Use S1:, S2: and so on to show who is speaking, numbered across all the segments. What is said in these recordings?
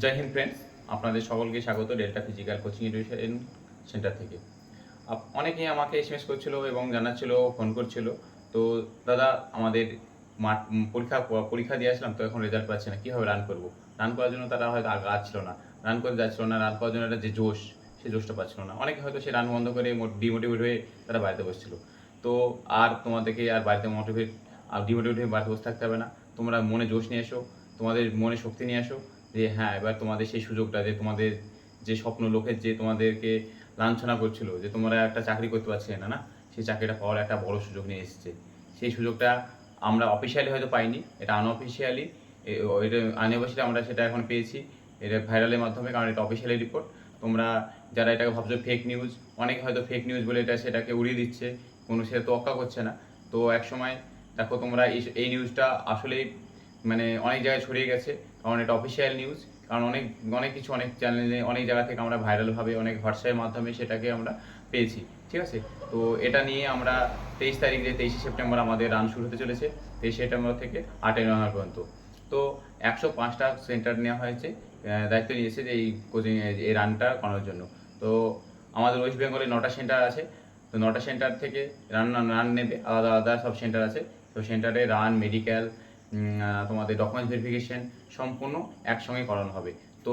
S1: জয় Hind friends আপনাদের সকলকে স্বাগত delta physical coaching education centre থেকে। অনেকেই আমাকে এসএমএস করছিল এবং জানাচ্ছিল ফোন করছিল। তো দাদা, আমাদের মাঠ পরীক্ষা পরীক্ষা দিয়ে আসলাম, তো এখন রেজাল্ট পাচ্ছে না। কীভাবে রান করব? রান করার জন্য তারা হয়তো আগা ছিল না। রান করতে যাচ্ছিল না রান করার জন্য একটা যে জোশ সেই জোশটা পাচ্ছিল না। অনেকে হয়তো সে রান বন্ধ করে ডিমোটিভেট হয়ে তারা বাড়িতে বসছিল। তো আর তোমাদেরকে আর বাড়িতে মোটিভেট আর ডিমোটিভেট হয়ে বাড়িতে বসে থাকতে হবে না। তোমরা মনে জোশ নিয়ে এসো, তোমাদের মনে শক্তি নিয়ে আসো যে হ্যাঁ এবার তোমাদের সেই সুযোগটা যে তোমাদের যে স্বপ্ন লোকের যে তোমাদেরকে লাঞ্ছনা করছিল, যে তোমরা একটা চাকরি করতে পারছিলে না না? সেই চাকরিটা পাওয়ার একটা বড় সুযোগ নিয়ে এসেছে। সেই সুযোগটা আমরা অফিসিয়ালি হয়তো পাইনি, এটা আনঅফিসিয়ালি এটা আনঅফিসিয়ালি আমরা সেটা এখন পেয়েছি, এটা ভাইরালের মাধ্যমে, কারণ এটা অফিসিয়ালি রিপোর্ট তোমরা যারা এটাকে ভাবছ ফেক নিউজ অনেকে হয়তো ফেক নিউজ বলে এটা সেটাকে উড়িয়ে দিচ্ছে, কোনো সে তোয়াক্কা করছে না। তো এক সময় দেখো তোমরা এই নিউজটা আসলেই মানে অনেক জায়গায় ছড়িয়ে গেছে। কারণ এটা অফিসিয়াল নিউজ কারণ অনেক অনেক কিছু, অনেক চ্যানেলে অনেক জায়গা থেকে আমরা ভাইরালভাবে অনেক হোয়াটসঅ্যাপের মাধ্যমে সেটাকে আমরা পেয়েছি, ঠিক আছে? তো এটা নিয়ে আমরা তেইশ তারিখ যে তেইশে সেপ্টেম্বর আমাদের রান শুরু হতে চলেছে, তেইশে সেপ্টেম্বর থেকে আটই নভেম্বর পর্যন্ত। তো একশো পাঁচটা সেন্টার নেওয়া হয়েছে দায়িত্ব নিয়েছে যে এই কোচিং এই রানটা করানোর জন্য। তো আমাদের ওয়েস্ট বেঙ্গলে নটা সেন্টার আছে, তো নটা সেন্টার থেকে রান রান নেবে, আলাদা আলাদা সব সেন্টার আছে। তো সেন্টারে রান মেডিকেল তোমাদের ডকুমেন্টস ভেরিফিকেশন সম্পূর্ণ একসঙ্গে করানো হবে। তো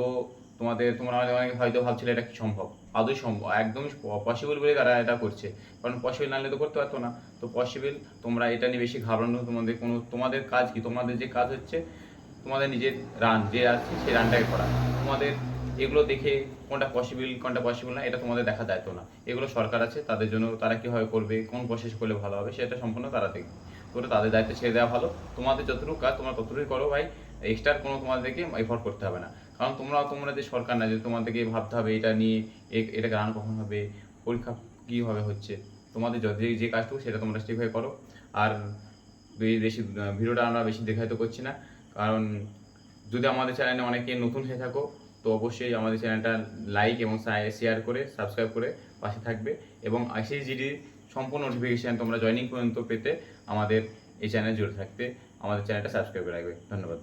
S1: তোমাদের, তোমরা অনেকে হয়তো ভাবছিলে এটা কি সম্ভব? আদৌ সম্ভব? একদমই পসিবল বলে তারা এটা করছে। কারণ পসিবল না হলে তো করতে পারতো না। তো পসিবল তোমরা এটা নিয়ে বেশি ঘাবড়ানো, তোমাদের কোনো, তোমাদের কাজ কি? তোমাদের যে কাজ হচ্ছে, তোমাদের নিজের রান যে আছে সেই রানটাকে করা। তোমাদের এগুলো দেখে কোনটা পসিবল কোনটা পসিবল না, এটা তোমাদের দেখা দায়িত্ব না। এগুলো সরকার আছে, তাদের জন্য তারা কীভাবে করবে, কোন প্রসেস করলে ভালো হবে, সেটা সম্পূর্ণ তারা দেখবে। ওটা তাদের দায়িত্ব ছেড়ে দেওয়া ভালো। তোমাদের যতটুকু কাজ তোমরা ততটুকুই করো ভাই। এক্সট্রা কোনো তোমাদেরকে এফোর্ট করতে হবে না। কারণ তোমরা তোমরা যে সরকার না, যে তোমাদেরকে ভাবতে হবে এটা নিয়ে, এ- এটাকে রান কখন হবে, পরীক্ষা কীভাবে হচ্ছে। তোমাদের যত- যে যে কাজটুকু সেটা তোমরা ঠিকভাবে করো। আর বেশি, ভিডিওটা আমরা বেশি দেখাইতে করছি না। কারণ যদি আমাদের চ্যানেলে অনেকে নতুন হয়ে থাকো, তো অবশ্যই আমাদের চ্যানেলটা লাইক এবং শেয়ার করে সাবস্ক্রাইব করে পাশে থাকবে। এবং আইসিজিডি সম্পূর্ণ নোটিফিকেশান তোমরা জয়নিং পর্যন্ত পেতে আমাদের এই চ্যানেল জুড়ে থাকতে। আমাদের চ্যানেলটা সাবস্ক্রাইব করে রাখবে। ধন্যবাদ।